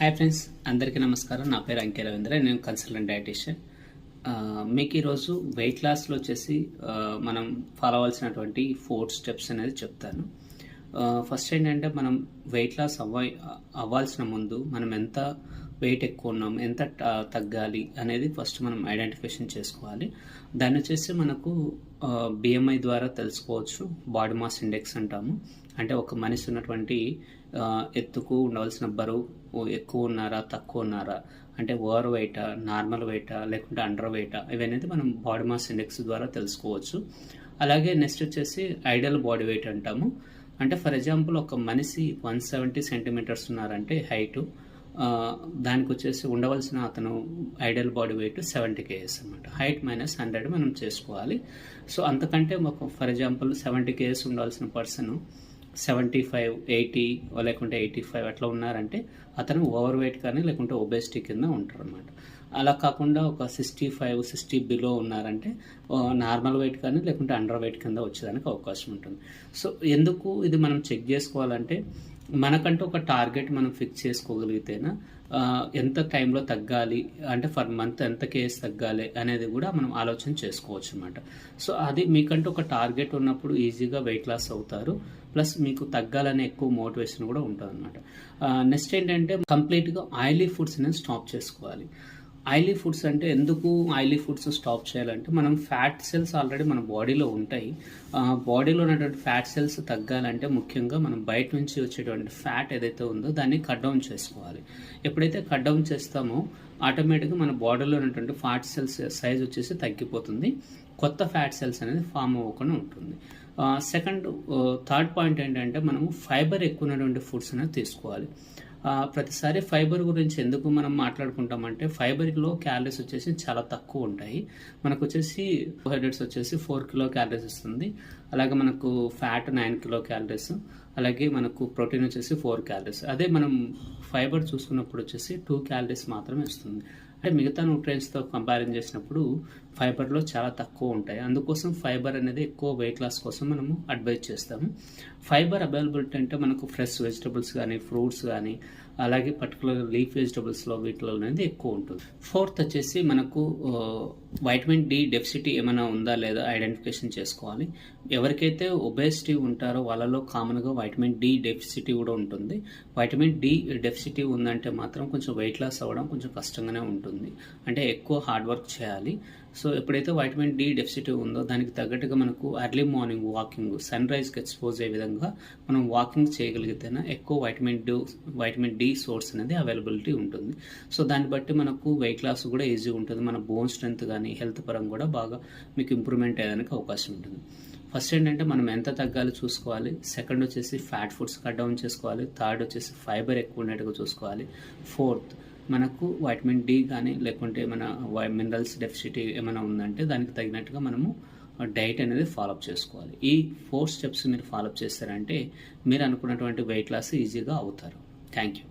Hi friends అందరికీ నమస్కారం. నా పేరు అంకే రవీంద్ర నేను కన్సల్టెంట్ డైటీషియన్ మీకు ఈరోజు వెయిట్ లాస్లో వచ్చేసి మనం ఫాలో అవ్వాల్సినటువంటి ఫోర్ స్టెప్స్ అనేది చెప్తాను. ఫస్ట్ ఏంటంటే మనం వెయిట్ లాస్ అవ్వ అవ్వాల్సిన ముందు మనం ఎంత వెయిట్ ఎక్కువ ఉన్నాం ఎంత తగ్గాలి అనేది ఫస్ట్ మనం ఐడెంటిఫికేషన్ చేసుకోవాలి. దాన్ని వచ్చేసి మనకు బిఎంఐ ద్వారా తెలుసుకోవచ్చు బాడీ మాస్ ఇండెక్స్ అంటాము. అంటే ఒక మనిషి ఉన్నటువంటి ఎత్తుకు ఉండవలసిన బరువు ఎక్కువ ఉన్నారా తక్కువ ఉన్నారా? అంటే ఓవర్ వెయిటా నార్మల్ వెయిటా లేకుంటే అండర్ వెయిటా ఇవన్నీ మనం బాడీ మాస్ ఇండెక్స్ ద్వారా తెలుసుకోవచ్చు. అలాగే నెక్స్ట్ వచ్చేసి ఐడల్ బాడీ వెయిట్ అంటాము. అంటే ఫర్ ఎగ్జాంపుల్ ఒక మనిషి వన్ సెవెంటీ సెంటీమీటర్స్ ఉన్నారంటే హైటు దానికి వచ్చేసి ఉండవలసిన అతను ideal body weight seventy kgs అనమాట హైట్ మైనస్ హండ్రెడ్ మనం చేసుకోవాలి. సో అంతకంటే ఒక ఫర్ ఎగ్జాంపుల్ సెవెంటీ కేజెస్ ఉండాల్సిన పర్సన్ సెవెంటీ ఫైవ్ ఎయిటీ లేకుంటే ఎయిటీ ఫైవ్ అట్లా ఉన్నారంటే అతను ఓవర్ వెయిట్ కానీ లేకుంటే ఒబేసిటీ కింద ఉంటారు అనమాట అలా కాకుండా ఒక సిక్స్టీ ఫైవ్ సిక్స్టీ బిలో ఉన్నారంటే నార్మల్ వెయిట్ కానీ లేకుంటే అండర్ వెయిట్ కింద వచ్చేదానికి అవకాశం ఉంటుంది. సో ఎందుకు ఇది మనం చెక్ చేసుకోవాలంటే మనకంటూ ఒక టార్గెట్ మనం ఫిక్స్ చేసుకోగలిగితేనా ఎంత టైంలో తగ్గాలి అంటే ఫర్ మంత్ ఎంత కేస్ తగ్గాలి అనేది కూడా మనం ఆలోచన చేసుకోవచ్చు అనమాట సో అది మీకంటూ ఒక టార్గెట్ ఉన్నప్పుడు ఈజీగా వెయిట్ లాస్ అవుతారు. ప్లస్ మీకు తగ్గాలనే ఎక్కువ మోటివేషన్ కూడా ఉంటుంది అనమాట నెక్స్ట్ ఏంటంటే కంప్లీట్గా ఆయిలీ ఫుడ్స్ అనేది స్టాప్ చేసుకోవాలి. ఆయిలీ ఫుడ్స్ అంటే ఎందుకు ఆయిలీ ఫుడ్స్ స్టాప్ చేయాలంటే మనం ఫ్యాట్ సెల్స్ ఆల్రెడీ మన బాడీలో ఉంటాయి. బాడీలో ఉన్నటువంటి ఫ్యాట్ సెల్స్ తగ్గాలంటే ముఖ్యంగా మనం బయట నుంచి వచ్చేటువంటి ఫ్యాట్ ఏదైతే ఉందో దాన్ని కట్ డౌన్ చేసుకోవాలి. ఎప్పుడైతే కట్ డౌన్ చేస్తామో ఆటోమేటిక్గా మన బాడీలో ఉన్నటువంటి ఫ్యాట్ సెల్స్ సైజ్ వచ్చేసి తగ్గిపోతుంది. కొత్త ఫ్యాట్ సెల్స్ అనేది ఫామ్ అవ్వకుండా ఉంటుంది. సెకండ్ థర్డ్ పాయింట్ ఏంటంటే మనము ఫైబర్ ఎక్కువ ఉన్నటువంటి ఫుడ్స్ అనేది తీసుకోవాలి. ప్రతిసారి ఫైబర్ గురించి ఎందుకు మనం మాట్లాడుకుంటామంటే ఫైబర్లో క్యాలరీస్ వచ్చేసి చాలా తక్కువ ఉంటాయి. మనకు వచ్చేసి కార్బోహైడ్రేట్స్ వచ్చేసి ఫోర్ కిలో క్యాలరీస్ ఇస్తుంది. అలాగే మనకు ఫ్యాట్ నైన్ కిలో క్యాలరీస్ అలాగే మనకు ప్రోటీన్ వచ్చేసి ఫోర్ క్యాలరీస్. అదే మనం ఫైబర్ చూసుకున్నప్పుడు వచ్చేసి టూ క్యాలరీస్ మాత్రమే ఇస్తుంది. అంటే మిగతా న్యూట్రియన్స్తో కంపారిజన్ చేసినప్పుడు ఫైబర్లో చాలా తక్కువ ఉంటాయి. అందుకోసం ఫైబర్ అనేది ఎక్కువ వెయిట్ లాస్ కోసం మనము అడ్వైజ్ చేస్తాము. ఫైబర్ అవైలబిలిటీ అంటే మనకు ఫ్రెష్ వెజిటబుల్స్ కానీ ఫ్రూట్స్ కానీ అలాగే పర్టికులర్ లీఫ్ వెజిటబుల్స్లో వీటిలో అనేది ఎక్కువ ఉంటుంది. ఫోర్త్ వచ్చేసి మనకు వైటమిన్ డి డెఫిసిటీ ఏమైనా ఉందా లేదా ఐడెంటిఫికేషన్ చేసుకోవాలి. ఎవరికైతే ఒబేసిటీ ఉంటారో వాళ్ళలో కామన్గా వైటమిన్ డి డెఫిసిటీ కూడా ఉంటుంది. వైటమిన్ డి డెఫిసిటీ ఉందంటే మాత్రం కొంచెం వెయిట్ లాస్ అవ్వడం కొంచెం కష్టంగానే ఉంటుంది. అంటే ఎక్కువ హార్డ్ వర్క్ చేయాలి. సో ఎప్పుడైతే వైటమిన్ డి డెఫిసిటీ ఉందో దానికి తగ్గట్టుగా మనకు ఎర్లీ మార్నింగ్ వాకింగ్ సన్ రైజ్కి ఎక్స్పోజ్ అయ్యే విధంగా మనం వాకింగ్ చేయగలిగితేనే ఎక్కువ vitamin D vitamin D source అనేది అవైలబిలిటీ ఉంటుంది. సో దాన్ని బట్టి మనకు వెయిట్ లాస్ కూడా ఈజీ ఉంటుంది. మన బోన్ స్ట్రెంత్ కానీ హెల్త్ పరంగా కూడా బాగా మీకు ఇంప్రూవ్మెంట్ అయ్యేదానికి అవకాశం ఉంటుంది. ఫస్ట్ ఏంటంటే మనం ఎంత తగ్గాలి చూసుకోవాలి. సెకండ్ వచ్చేసి ఫ్యాట్ ఫుడ్స్ కట్ డౌన్ చేసుకోవాలి. థర్డ్ వచ్చేసి ఫైబర్ ఎక్కువ ఉండేట్టుగా చూసుకోవాలి. ఫోర్త్ మనకు వైటమిన్ డి కానీ లేకుంటే మన మినరల్స్ డెఫిసిటీ ఏమైనా ఉందంటే దానికి తగినట్టుగా మనము డైట్ అనేది ఫాలోఅప్ చేసుకోవాలి. ఈ ఫోర్ స్టెప్స్ మీరు ఫాలోఅప్ చేస్తారంటే మీరు అనుకున్నటువంటి వెయిట్ లాస్ ఈజీగా అవుతారు. Thank you